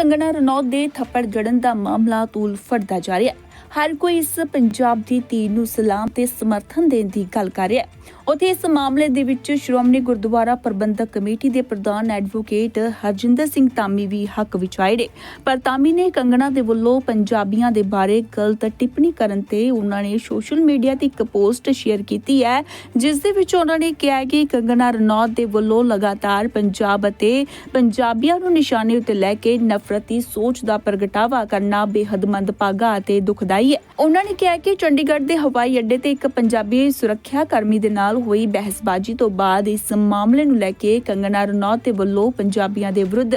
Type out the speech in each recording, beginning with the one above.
ਕੰਗਣਾ ਰਣੌਤ ਦੇ ਥੱਪੜ ਜੜਨ ਦਾ ਮਾਮਲਾ ਤੂਲ ਫੜਦਾ ਜਾ ਰਿਹਾ ਹੈ। ਹਰ ਕੋਈ ਇਸ ਪੰਜਾਬ ਦੀ ਧੀ ਨੂੰ ਸਲਾਮ ਤੇ ਸਮਰਥਨ ਦੇਣ ਦੀ ਗੱਲ ਕਰ ਰਿਹਾ ਹੈ। ਉਥੇ ਇਸ ਮਾਮਲੇ ਦੇ ਵਿੱਚ ਸ਼੍ਰੋਮਣੀ ਗੁਰਦੁਆਰਾ ਪ੍ਰਬੰਧਕ ਕਮੇਟੀ ਦੇ ਪ੍ਰਧਾਨ ਐਡਵੋਕੇਟ ਹਰਜਿੰਦਰ ਸਿੰਘ ਤਾਮੀ ਵੀ ਹੱਕ ਵਿੱਚ ਆਏ ਨੇ। ਪਰ ਤਾਮੀ ਨੇ ਕੰਗਣਾ ਦੇ ਵੱਲੋਂ ਪੰਜਾਬੀਆਂ ਦੇ ਬਾਰੇ ਗਲਤ ਟਿੱਪਣੀ ਕਰਨ ਤੇ ਉਹਨਾਂ ਨੇ ਸੋਸ਼ਲ ਮੀਡੀਆ ਤੇ ਇੱਕ ਪੋਸਟ ਸ਼ੇਅਰ ਕੀਤੀ ਹੈ, ਜਿਸ ਦੇ ਵਿੱਚ ਉਹਨਾਂ ਨੇ ਕਿਹਾ ਕਿ ਕੰਗਣਾ ਰਣੌਤ ਦੇ ਵੱਲੋਂ ਲਗਾਤਾਰ ਪੰਜਾਬ ਅਤੇ ਪੰਜਾਬੀਆਂ ਨੂੰ ਨਿਸ਼ਾਨੇ ਉੱਤੇ ਲੈ ਕੇ ਨਫ਼ਰਤੀ ਸੋਚ ਦਾ ਪ੍ਰਗਟਾਵਾ ਕਰਨਾ ਬੇਹੱਦ ਮੰਦਭਾਗਾ ਅਤੇ ਦੁਖਦਾਈ ਹੈ। ਉਹਨਾਂ ਨੇ ਕਿਹਾ ਕਿ ਚੰਡੀਗੜ੍ਹ ਦੇ ਹਵਾਈ ਅੱਡੇ ਤੇ ਇੱਕ ਪੰਜਾਬੀ ਸੁਰੱਖਿਆ ਕਰਮੀ ਦੇ ਨਾਲ ਹੋਈ ਬਹਿਸਬਾਜ਼ੀ ਤੋਂ ਬਾਅਦ ਇਸ ਮਾਮਲੇ ਨੂੰ ਲੈ ਕੇ ਕੰਗਨਾ ਰਣੌਤ ਦੇ ਵੱਲੋਂ ਪੰਜਾਬੀਆਂ ਦੇ ਵਿਰੁੱਧ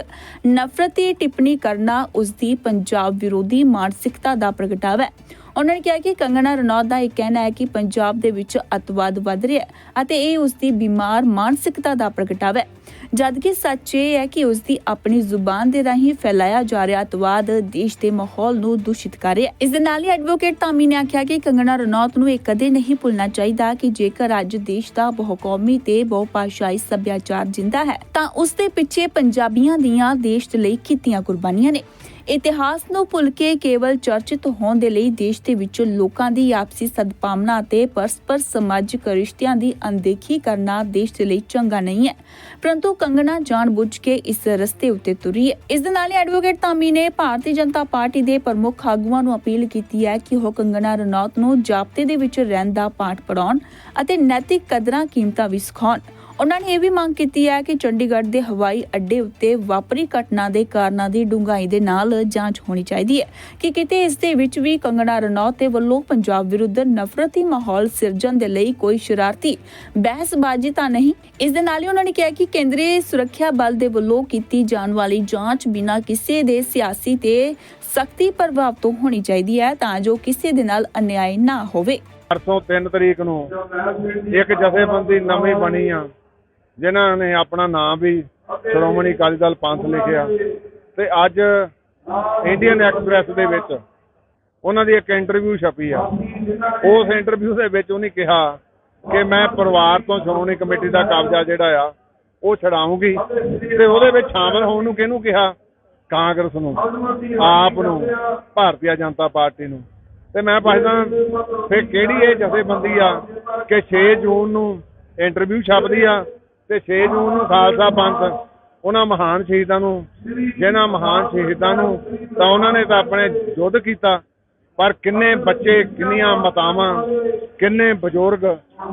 ਨਫ਼ਰਤੀ ਟਿੱਪਣੀ ਕਰਨਾ ਉਸ ਦੀ ਪੰਜਾਬ ਵਿਰੋਧੀ ਮਾਨਸਿਕਤਾ ਦਾ ਪ੍ਰਗਟਾਵਾ ਹੈ। ਉਹਨਾਂ ਨੇ ਕਿਹਾ ਕਿ ਕੰਗਣਾ ਰਣੌਤ ਦਾ ਇਹ ਕਹਿਣਾ ਹੈ ਕਿ ਪੰਜਾਬ ਦੇ ਵਿੱਚ ਅਤਵਾਦ ਵੱਧ ਰਿਹਾ ਹੈ ਅਤੇ ਇਹ ਉਸ ਦੀ ਬਿਮਾਰ ਮਾਨਸਿਕਤਾ ਦਾ ਪ੍ਰਗਟਾਵਾ ਹੈ। ਜਦਕਿ ਸੱਚ ਇਹ ਹੈ ਕਿ ਉਸ ਦੀ ਆਪਣੀ ਜ਼ੁਬਾਨ ਦੇ ਰਾਹੀਂ ਫੈਲਾਇਆ ਜਾ ਰਿਹਾ ਅਤਵਾਦ ਦੇਸ਼ ਦੇ ਮਾਹੌਲ ਨੂੰ ਦੂਸ਼ਿਤ ਕਰ ਰਿਹਾ ਹੈ। ਇਸ ਦੇ ਨਾਲ ਹੀ ਐਡਵੋਕੇਟ ਤਾਮੀ ਨੇ ਆਖਿਆ ਕਿ ਕੰਗਣਾ ਰਣੌਤ ਨੂੰ ਇਹ ਕਦੇ ਨਹੀਂ ਭੁੱਲਣਾ ਚਾਹੀਦਾ ਕਿ ਜੇਕਰ ਅੱਜ ਦੇਸ਼ ਦਾ ਬਹੁਕੌਮੀ ਤੇ ਬਹੁਭਾਸ਼ਾਈ ਸੱਭਿਆਚਾਰ ਜਿੰਦਾ ਹੈ, ਤਾਂ ਉਸ ਦੇ ਪਿੱਛੇ ਪੰਜਾਬੀਆਂ ਦੀਆਂ ਦੇਸ਼ ਲਈ ਕੀਤੀਆਂ ਕੁਰਬਾਨੀਆਂ ਨੇ। ਇਤਿਹਾਸ ਨੂੰ ਭੁੱਲ ਕੇ ਕੇਵਲ ਚਰਚਿਤ ਹੋਣ ਦੇ ਲਈ ਦੇਸ਼ ਦੇ ਵਿੱਚ ਲੋਕਾਂ ਦੀ ਆਪਸੀ ਸਦਭਾਵਨਾ ਅਤੇ ਪਰਸਪਰ ਸਮਾਜਿਕ ਰਿਸ਼ਤਿਆਂ ਦੀ ਅਣਦੇਖੀ ਕਰਨਾ ਦੇਸ਼ ਦੇ ਲਈ ਚੰਗਾ ਨਹੀਂ ਹੈ। ਪਰੰਤੂ ਕੰਗਣਾ ਜਾਣਬੁੱਝ ਕੇ ਇਸ ਰਸਤੇ ਉੱਤੇ ਤੁਰੀ ਹੈ। ਇਸ ਦੇ ਨਾਲ ਹੀ ਐਡਵੋਕੇਟ ਤਾਮੀ ਨੇ ਭਾਰਤੀ ਜਨਤਾ ਪਾਰਟੀ ਦੇ ਪ੍ਰਮੁੱਖ ਆਗੂਆਂ ਨੂੰ ਅਪੀਲ ਕੀਤੀ ਹੈ ਕਿ ਉਹ ਕੰਗਣਾ ਰਣੌਤ ਨੂੰ ਜਾਬਤੇ ਦੇ ਵਿੱਚ ਰਹਿਣ ਦਾ ਪਾਠ ਪੜਾਉਣ ਅਤੇ ਨੈਤਿਕ ਕਦਰਾਂ ਕੀਮਤਾਂ ਵੀ ਸਿਖਾਉਣ। ਉਹਨਾਂ ਨੇ ਇਹ ਵੀ ਮੰਗ ਕੀਤੀ ਹੈ ਕਿ ਚੰਡੀਗੜ੍ਹ ਦੇ ਹਵਾਈ ਅੱਡੇ ਉੱਤੇ ਵਾਪਰੀ ਘਟਨਾ ਦੇ ਕਾਰਨਾਂ ਦੀ ਡੂੰਘਾਈ ਦੇ ਨਾਲ ਜਾਂਚ ਹੋਣੀ ਚਾਹੀਦੀ ਹੈ ਕਿ ਕਿਤੇ ਇਸ ਦੇ ਵਿੱਚ ਵੀ ਕੰਗਣਾ ਰਣੌਤ ਦੇ ਵੱਲੋਂ ਪੰਜਾਬ ਵਿਰੁੱਧ ਨਫ਼ਰਤੀ ਮਾਹੌਲ ਸਿਰਜਣ ਦੇ ਲਈ ਕੋਈ ਸ਼ਰਾਰਤੀ ਬਹਿਸਬਾਜ਼ੀ ਤਾਂ ਨਹੀਂ। ਇਸ ਦੇ ਨਾਲ ਹੀ ਉਹਨਾਂ ਨੇ ਕਿਹਾ ਕਿ ਕੇਂਦਰੀ ਸੁਰੱਖਿਆ ਬਲ ਦੇ ਵੱਲੋਂ ਕੀਤੀ ਜਾਣ ਵਾਲੀ ਜਾਂਚ ਬਿਨਾਂ ਕਿਸੇ ਦੇ ਸਿਆਸੀ ਤੇ ਸਖਤੀ ਪ੍ਰਭਾਵ ਤੋਂ ਹੋਣੀ ਚਾਹੀਦੀ ਹੈ ਤਾਂ ਜੋ ਕਿਸੇ ਦੇ ਨਾਲ ਅਨਿਆਏ ਨਾ ਹੋਵੇ। ਪਰਸੋਂ 3 ਤਰੀਕ ਨੂੰ ਇੱਕ ਜਥੇਬੰਦੀ ਨਵੀਂ ਬਣੀ ਆ। ਜਿਨ੍ਹਾਂ ਨੇ ਆਪਣਾ ਨਾਮ ਵੀ ਸ਼੍ਰੋਮਣੀ ਅਕਾਲੀ ਦਲ ਪੰਥ ਲਿਖਿਆ ਤੇ ਅੱਜ ਇੰਡੀਅਨ ਐਕਸਪ੍ਰੈਸ ਦੇ ਵਿੱਚ ਉਹਨਾਂ ਦੀ ਇੱਕ ਇੰਟਰਵਿਊ ਛਪੀ ਆ। ਉਸ ਇੰਟਰਵਿਊ ਦੇ ਵਿੱਚ ਉਹਨੇ ਕਿਹਾ ਕਿ ਮੈਂ ਪਰਿਵਾਰ ਤੋਂ ਸ਼੍ਰੋਮਣੀ ਕਮੇਟੀ ਦਾ ਕਬਜ਼ਾ ਜਿਹੜਾ ਆ, ਉਹ ਛਡਾਉਂਗੀ ਤੇ ਉਹਦੇ ਵਿੱਚ ਸ਼ਾਮਲ ਹੋਣ ਨੂੰ ਕਿਹਨੂੰ ਕਿਹਾ? ਕਾਂਗਰਸ ਨੂੰ, ਆਪ ਨੂੰ, ਭਾਰਤੀ ਜਨਤਾ ਪਾਰਟੀ ਨੂੰ। ਤੇ ਮੈਂ ਪੁੱਛਦਾ ਫਿਰ ਕਿਹੜੀ ਇਹ ਜਥੇਬੰਦੀ ਆ ਕਿ 6 ਜੂਨ ਨੂੰ ਇੰਟਰਵਿਊ ਛਪਦੀ ਆ ਤੇ 6 ਜੂਨ ਨੂੰ ਖਾਲਸਾ ਪੰਥ, ਉਹਨਾਂ ਮਹਾਨ ਸ਼ਹੀਦਾਂ ਨੂੰ, ਜਿਹਨਾਂ ਮਹਾਨ ਸ਼ਹੀਦਾਂ ਨੂੰ ਤਾਂ ਉਹਨਾਂ ਨੇ ਤਾਂ ਆਪਣੇ ਯੁੱਧ ਕੀਤਾ। ਪਰ ਕਿੰਨੇ ਬੱਚੇ, ਕਿੰਨੀਆਂ ਮਾਤਾਵਾਂ, ਕਿੰਨੇ ਬਜ਼ੁਰਗ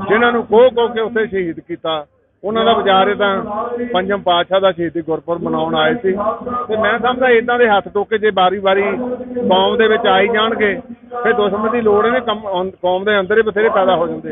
ਜਿਨ੍ਹਾਂ ਨੂੰ ਕੋਹ ਕੋਹ ਕੇ ਉੱਥੇ ਸ਼ਹੀਦ ਕੀਤਾ। ਉਹਨਾਂ ਦਾ ਵਿਚਾਰੇ ਤਾਂ ਪੰਜਮ ਪਾਤਸ਼ਾਹ ਦਾ ਸ਼ਹੀਦੀ ਗੁਰਪੁਰਬ ਮਨਾਉਣ ਆਏ ਸੀ। ਤੇ ਮੈਂ ਸਮਝਦਾ ਇਦਾਂ ਦੇ ਹੱਥ ਟੋਕੇ ਜੇ ਬਾਰੀ-ਬਾਰੀ ਕੌਮ ਦੇ ਵਿੱਚ ਆਈ ਜਾਣਗੇ, ਫਿਰ ਦੁਸ਼ਮਣ ਦੀ ਲੋੜ ਇਹਨੇ ਕੌਮ ਦੇ ਅੰਦਰ ਹੀ ਬਥੇਰੇ ਪੈਦਾ ਹੋ ਜਾਂਦੇ